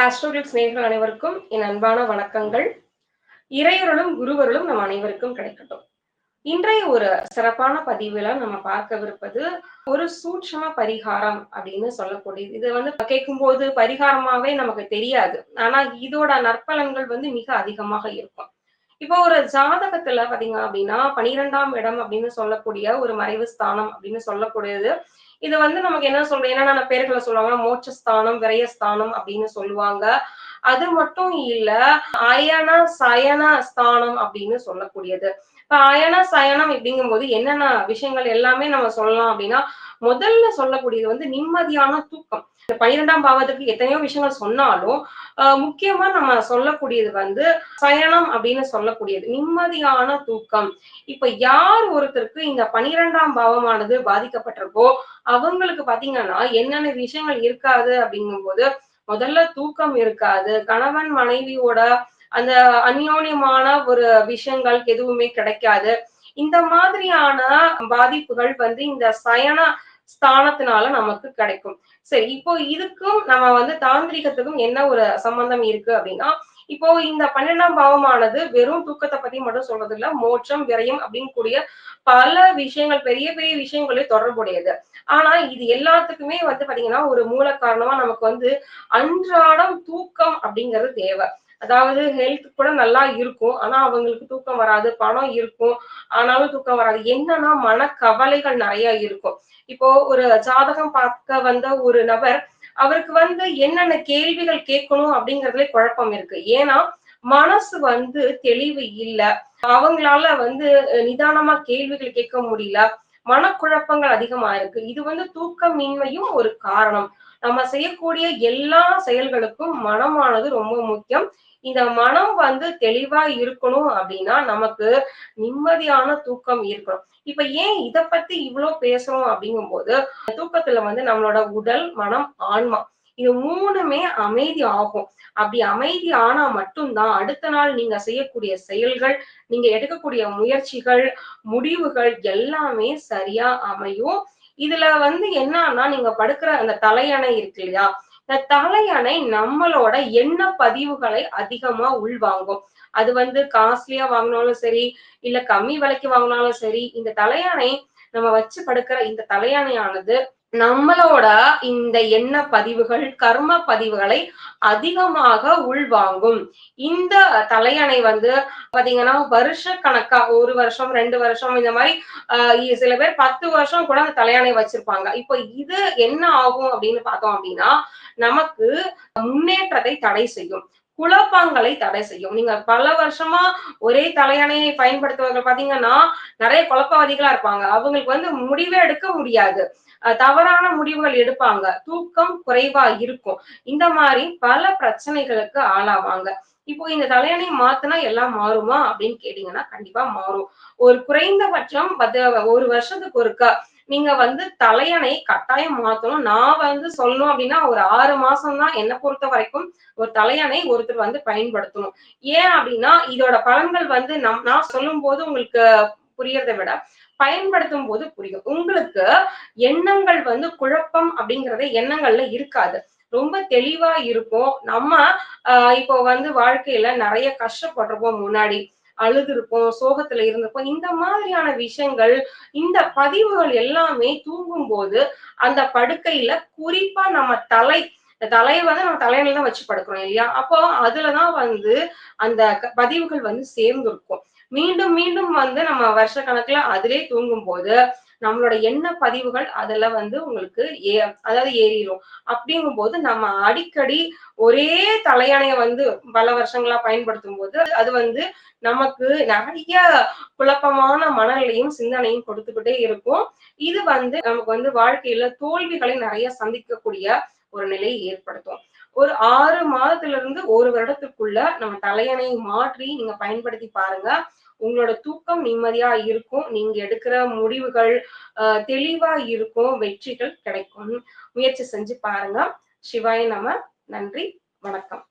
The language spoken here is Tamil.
ஆஸ்ட்ரோடிக்ஸ் நேர்கள் அனைவருக்கும் என் அன்பான வணக்கங்கள். இறையருளும் குருவருளும் நம் அனைவருக்கும் கிடைக்கட்டும். இன்றைய ஒரு சிறப்பான பதிவுல நம்ம பார்க்கவிருப்பது ஒரு சூட்சம பரிகாரம் அப்படின்னு சொல்லக்கூடியது. இது வந்து கேட்கும்போது பரிகாரமாவே நமக்கு தெரியாது. ஆனா இதோட நற்பலன்கள் வந்து மிக அதிகமாக இருக்கும். இப்போ ஒரு ஜாதகத்துல பாத்தீங்க அப்படின்னா பனிரெண்டாம் இடம் அப்படின்னு சொல்லக்கூடிய ஒரு மறைவு ஸ்தானம் அப்படின்னு சொல்லக்கூடியது. இது வந்து நமக்கு என்ன சொல்றோம் என்னென்ன பேர்களை சொல்லுவாங்க மோட்சஸ்தானம் விரயஸ்தானம் அப்படின்னு சொல்லுவாங்க. அது மட்டும் இல்ல அயன சயன ஸ்தானம் அப்படின்னு சொல்லக்கூடியது. இப்ப அயன சயனம் அப்படிங்கும் போது என்னென்ன விஷயங்கள் எல்லாமே நம்ம சொல்லலாம் அப்படின்னா முதல்ல சொல்லக்கூடியது வந்து நிம்மதியான தூக்கம். இந்த பனிரெண்டாம் பாவத்துக்கு எத்தனையோ விஷயங்கள் சொன்னாலும் முக்கியமா நம்ம சொல்லக்கூடியது வந்து சயனம் அப்படின்னு சொல்லக்கூடியது. நிம்மதியான தூக்கம். இப்ப யார் ஒருத்தருக்கு இந்த பனிரெண்டாம் பாவமானது பாதிக்கப்பட்டிருக்கோ அவங்களுக்கு பாத்தீங்கன்னா என்னென்ன விஷயங்கள் இருக்காது அப்படிங்கும்போது முதல்ல தூக்கம் இருக்காது. கணவன் மனைவியோட அந்த அந்யோன்யமான ஒரு விஷயங்கள் எதுவுமே கிடைக்காது. இந்த மாதிரியான பாதிப்புகள் வந்து இந்த சயன ஸ்தானத்தினால நமக்கு கிடைக்கும். சரி இப்போ இதுக்கும் நம்ம வந்து தாந்திரிகத்துக்கும் என்ன ஒரு சம்பந்தம் இருக்கு அப்படின்னா இப்போ இந்த பன்னெண்டாம் பாவமானது வெறும் தூக்கத்தை பத்தி மட்டும் சொல்றது இல்ல மோட்சம் விரயம் அப்படின்னு கூடிய பல விஷயங்கள் பெரிய பெரிய விஷயங்களே தொடர்புடையது. ஆனா இது எல்லாத்துக்குமே வந்து பாத்தீங்கன்னா ஒரு மூல காரணமா நமக்கு வந்து அன்றாடம் தூக்கம் அப்படிங்கிறது தேவை. அதாவது ஹெல்த் கூட நல்லா இருக்கும். ஆனா அவங்களுக்கு தூக்கம் வராது பணம் இருக்கும். ஆனாலும் தூக்கம் வராது. என்னன்னா மனக்கவலைகள் நிறைய இருக்கும். இப்போ ஒரு ஜாதகம் பார்க்க வந்த ஒரு நபர் அவருக்கு வந்து என்னென்ன கேள்விகள் கேட்கணும் அப்படிங்கறதுல குழப்பம் இருக்கு. ஏன்னா மனசு வந்து தெளிவு இல்ல. அவங்களால வந்து நிதானமா கேள்விகள் கேட்க முடியல. மனக்குழப்பங்கள் அதிகமா இருக்கு. இது வந்து தூக்கமின்மையும் ஒரு காரணம். நம்ம செய்யக்கூடிய எல்லா செயல்களுக்கும் மனமானது ரொம்ப முக்கியம். இந்த மனம் வந்து தெளிவா இருக்கணும் அப்படின்னா நமக்கு நிம்மதியான தூக்கம் இருக்கணும். இப்ப ஏன் இத பத்தி இவ்வளவு பேசுறோம் அப்படிங்கும் போது தூக்கத்துல வந்து நம்மளோட உடல் மனம் ஆன்மா இது மூணுமே அமைதி ஆகும். அப்படி அமைதி ஆனா மட்டும்தான் அடுத்த நாள் நீங்க செய்யக்கூடிய செயல்கள் நீங்க எடுக்கக்கூடிய முயற்சிகள் முடிவுகள் எல்லாமே சரியா அமையும். இதுல வந்து என்னன்னா நீங்க படுக்கிற அந்த தலையணை இருக்கு இல்லையா? இந்த தலையணை நம்மளோட எண்ண பதிவுகளை அதிகமா உள்வாங்கும். அது வந்து காஸ்ட்லியா வாங்கினாலும் சரி இல்ல கம்மி விலைக்கு வாங்கினாலும் சரி இந்த தலையணை நம்ம வச்சு படுக்கிற இந்த தலையணையானது நம்மளோட இந்த எண்ண பதிவுகள் கர்ம பதிவுகளை அதிகமாக உள்வாங்கும். இந்த தலையணை வந்து பாத்தீங்கன்னா வருஷ கணக்கா ஒரு வருஷம் ரெண்டு வருஷம் இந்த மாதிரி ஆஹ் சில பேர் பத்து வருஷம் கூட அந்த தலையணை வச்சிருப்பாங்க. இப்போ இது என்ன ஆகும் அப்படின்னு பார்த்தோம் அப்படின்னா நமக்கு முன்னேற்றத்தை தடை செய்யும். குழப்பங்களை தடை செய்யும். நீங்க பல வருஷமா ஒரே தலையணையை பயன்படுத்துவர்கள் பாத்தீங்கன்னா நிறைய குழப்பவாதிகளா இருப்பாங்க. அவங்களுக்கு வந்து முடிவே எடுக்க முடியாது. தவறான முடிவுகள் எடுப்பாங்க. தூக்கம் குறைவா இருக்கும். இந்த மாதிரி பல பிரச்சனைகளுக்கு ஆளாவாங்க. இப்போ இந்த தலையணை மாத்தினா எல்லாம் மாறுமா அப்படின்னு கேட்டீங்கன்னா கண்டிப்பா மாறும். ஒரு குறைந்தபட்சம் ஒரு வருஷத்துக்கு ஒருக்கா நீங்க வந்து தலையணை கட்டாயம் மாத்தணும். நான் வந்து சொல்லணும் அப்படின்னா ஒரு ஆறு மாசம் தான் என்ன பொறுத்த வரைக்கும் ஒரு தலையணை ஒருத்தர் வந்து பயன்படுத்தணும். ஏன் அப்படின்னா இதோட பலன்கள் வந்து நம் நான் சொல்லும் போது உங்களுக்கு புரியறதை விட பயன்படுத்தும் போது புரியும். உங்களுக்கு எண்ணங்கள் வந்து குழப்பம் அப்படிங்கறத எண்ணங்கள்ல இருக்காது. ரொம்ப தெளிவா இருக்கும். நம்ம ஆஹ் இப்போ வந்து வாழ்க்கையில நிறைய கஷ்டப்படுறோம் முன்னாடி அழுதுருப்போம் சோகத்துல இருந்திருப்போம். இந்த மாதிரியான விஷயங்கள் இந்த பதிவுகள் எல்லாமே தூங்கும் போது அந்த படுக்கையில குறிப்பா நம்ம தலை தலையை வந்து நம்ம தலையில தான் வச்சு படுக்கிறோம் இல்லையா? அப்போ அதுலதான் வந்து அந்த பதிவுகள் வந்து சேர்ந்து இருக்கும் மீண்டும் மீண்டும் வந்து நம்ம வருஷ கணக்குல அதிலே தூங்கும் போது நம்மளோட எண்ண பதிவுகள் அதுல வந்து உங்களுக்கு ஏ அதாவது ஏறிடும் அப்படிங்கும் போது நம்ம அடிக்கடி ஒரே தலையணையை வந்து பல வருஷங்களா பயன்படுத்தும் போது அது வந்து நமக்கு நிறைய குழப்பமான மனநிலையும் சிந்தனையும் கொடுத்துக்கிட்டே இருக்கும். இது வந்து நமக்கு வந்து வாழ்க்கையில தோல்விகளை நிறைய சந்திக்கக்கூடிய ஒரு நிலையை ஏற்படுத்தும். ஒரு ஆறு மாதத்துல இருந்து ஒரு வருடத்துக்குள்ள நம்ம தலையணையை மாற்றி நீங்க பயன்படுத்தி பாருங்க. உங்களோட தூக்கம் நிம்மதியா இருக்கும். நீங்க எடுக்கிற முடிவுகள் தெளிவா இருக்கும். வெற்றிகள் கிடைக்கும். முயற்சி செஞ்சு பாருங்க. சிவாய நம்ம நன்றி. வணக்கம்.